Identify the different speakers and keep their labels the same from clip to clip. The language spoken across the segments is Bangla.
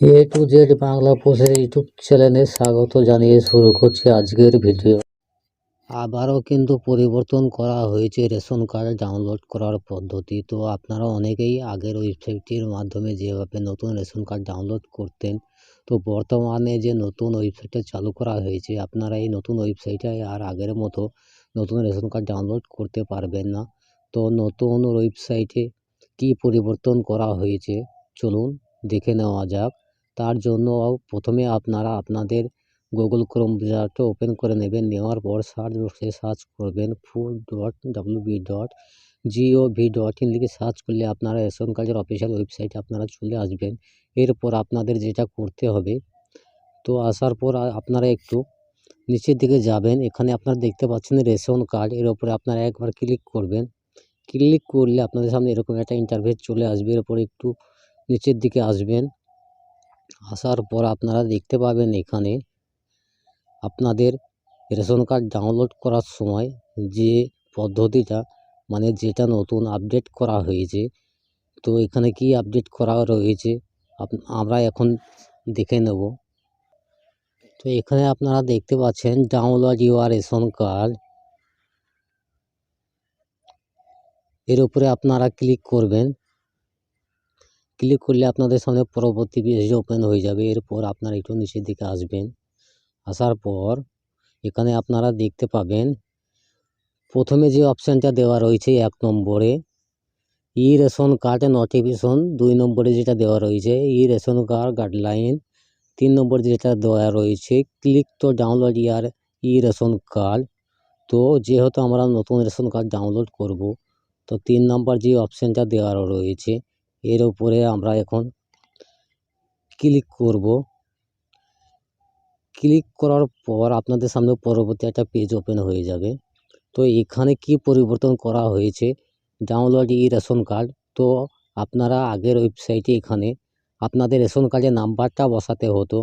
Speaker 1: এ টু জেড বাংলা পোস্টের ইউটিউব চ্যানেলে স্বাগত জানিয়ে শুরু করছি আজকের ভিডিও। আবারও কিন্তু পরিবর্তন করা হয়েছে রেশন কার্ড ডাউনলোড করার পদ্ধতি। তো আপনারা অনেকেই আগের ওয়েবসাইটটির মাধ্যমে যেভাবে নতুন রেশন কার্ড ডাউনলোড করতেন, তো বর্তমানে যে নতুন ওয়েবসাইটটা চালু করা হয়েছে, আপনারা এই নতুন ওয়েবসাইটে আর আগের মতো নতুন রেশন কার্ড ডাউনলোড করতে পারবেন না। তো নতুন ওয়েবসাইটে কী পরিবর্তন করা হয়েছে, চলুন দেখে নেওয়া যাক। তার জন্য প্রথমে আপনারা আপনাদের গুগল ক্রোম ব্রাউজারটা ওপেন করে নেবেন। নেওয়ার পর সার্চ বক্সে সার্চ করবেন food dot W B dot G O V dot in লিখে সার্চ করলে আপনারা রেশন কার্ডের অফিসিয়াল ওয়েবসাইটে আপনারা চলে আসবেন। এরপর আপনাদের যেটা করতে হবে, তো আসার পর আপনারা একটু নিচের দিকে যাবেন। এখানে আপনারা দেখতে পাচ্ছেন রেশন কার্ড এর উপরে আপনারা একবার ক্লিক করবেন। ক্লিক করলে আপনাদের সামনে এরকম একটা ইন্টারভেস চলে আসবে। এরপর একটু নিচের দিকে আসবেন। আসার পর আপনারা দেখতে পাবেন এখানে আপনাদের রেশন কার্ড ডাউনলোড করার সময় যে পদ্ধতিটা মানে যেটা নতুন আপডেট করা হয়েছে, তো এখানে কি আপডেট করা রয়েছে আমরা এখন দেখে নেব। তো এখানে আপনারা দেখতে পাচ্ছেন ডাউনলোড ইউর রেশন কার্ড। এর উপরে আপনারা ক্লিক করবেন। ক্লিক করলে আপনাদের সামনে পরবর্তী পেজ ওপেন হয়ে যাবে। এরপর আপনারা একটু নিচের দিকে আসবেন। আসার পর এখানে আপনারা দেখতে পাবেন, প্রথমে যে অপশানটা দেওয়া রয়েছে এক নম্বরে, ই রেশন কার্ড নোটিফিকেশন দুই নম্বরে যেটা দেওয়া রয়েছে, ই রেশন কার্ড গাইডলাইন তিন নম্বর যেটা দেওয়া রয়েছে ক্লিক তো download your E ration card. তো যেহেতু আমরা নতুন রেশন কার্ড ডাউনলোড করব, তো তিন নম্বর যে অপশানটা দেওয়া রয়েছে এর উপরে আমরা এখন ক্লিক করব। ক্লিক করার পর আপনাদের সামনে পরবর্তী একটা পেজ ওপেন হয়ে যাবে। তো এখানে কি পরিবর্তন করা হয়েছে? ডাউনলোড ই রেশন কার্ড তো আপনারা আগের ওয়েবসাইটে এখানে আপনাদের রেশন কার্ডের নাম্বারটা বসাতে হতো।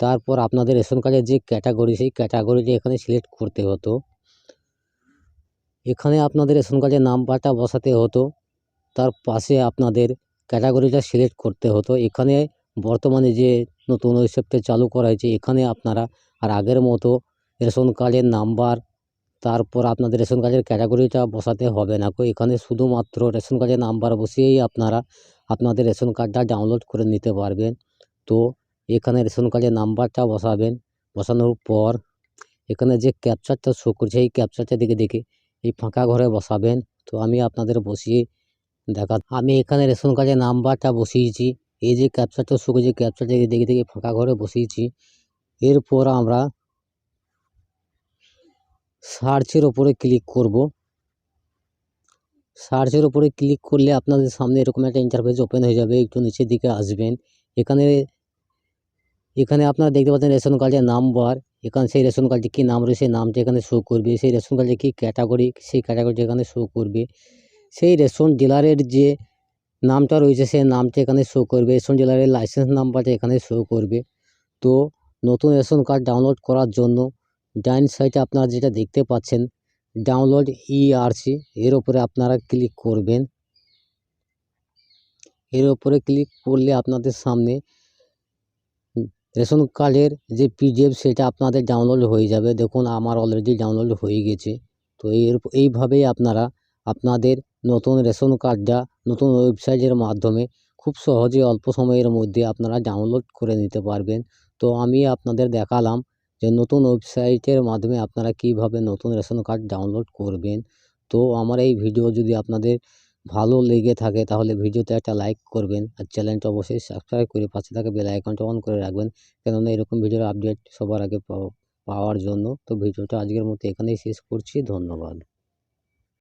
Speaker 1: তারপর আপনাদের রেশন কার্ডের যে ক্যাটাগরি সেই ক্যাটাগরিটা এখানে সিলেক্ট করতে হতো। এখানে আপনাদের রেশন কার্ডের নাম্বারটা বসাতে হতো। তার পাশে আপনাদের ক্যাটাগরিটা সিলেক্ট করতে হতো। এখানে বর্তমানে যে নতুন ওয়েবসাইটটা চালু করা হয়েছে, এখানে আপনারা আর আগের মতো রেশন কার্ডের নাম্বার তারপর আপনাদের রেশন কার্ডের ক্যাটাগরিটা বসাতে হবে না। এখানে শুধুমাত্র রেশন কার্ডের নাম্বার বসিয়েই আপনারা আপনাদের রেশন কার্ডটা ডাউনলোড করে নিতে পারবেন। তো এখানে রেশন কার্ডের নাম্বারটা বসাবেন। বসানোর পর এখানে যে ক্যাপচারটা শো করছে, এই ক্যাপচারটা দিকে দেখে এই ফাঁকা ঘরে বসাবেন। তো আমি আপনাদের বসিয়ে দেখা, আমি এখানে রেশন কার্ডের নাম্বারটা বসিয়েছি। এই যে ক্যাপচারটা শো যে ক্যাপচারটা দেখে দেখে ফাঁকা ঘরে বসিয়েছি। এরপর আমরা সার্চের ওপরে ক্লিক করব। সার্চের ওপরে ক্লিক করলে আপনাদের সামনে এরকম একটা ইন্টারফেস ওপেন হয়ে যাবে। একটু নিচের দিকে আসবেন। এখানে এখানে আপনারা দেখতে পাচ্ছেন রেশন কার্ডের নাম্বার। এখানে সেই রেশন কার্ডে কী নাম রয়েছে নামটা এখানে শো করবে। সেই রেশন কার্ডে কী ক্যাটাগরি সেই ক্যাটাগরিটা এখানে শো করবে। সেই রেশন ডিলারের যে নামটা রয়েছে, সেই নামটা এখানে শো করবে। রেশন ডিলারের লাইসেন্স নাম্বারটা এখানে শো করবে। তো নতুন রেশন কার্ড ডাউনলোড করার জন্য ডাইন সাইডে আপনারা যেটা দেখতে পাচ্ছেন ডাউনলোড ইআরসি এর ওপরে আপনারা ক্লিক করবেন। এর ওপরে ক্লিক করলে আপনাদের সামনে রেশন কার্ডের যে পিডিএফ সেটা আপনাদের ডাউনলোড হয়ে যাবে। দেখুন, আমার অলরেডি ডাউনলোড হয়ে গেছে। তো এইভাবেই আপনারা আপনাদের নতুন রেশন কার্ডটা নতুন ওয়েবসাইটের মাধ্যমে খুব সহজে অল্প সময়ের মধ্যে আপনারা ডাউনলোড করে নিতে পারবেন। তো আমি আপনাদের দেখালাম যে নতুন ওয়েবসাইটের মাধ্যমে আপনারা কীভাবে নতুন রেশন কার্ড ডাউনলোড করবেন। তো আমার এই ভিডিও যদি আপনাদের ভালো লেগে থাকে তাহলে ভিডিওতে একটা লাইক করবেন আর চ্যানেলটা অবশ্যই সাবস্ক্রাইব করে পাশে থাকা বেল আইকনটা অন করে রাখবেন কেননা এরকম ভিডিওর আপডেট সবার আগে পাও- পাওয়ার জন্য। তো ভিডিওটা আজকের মতো এখানেই শেষ করছি। ধন্যবাদ।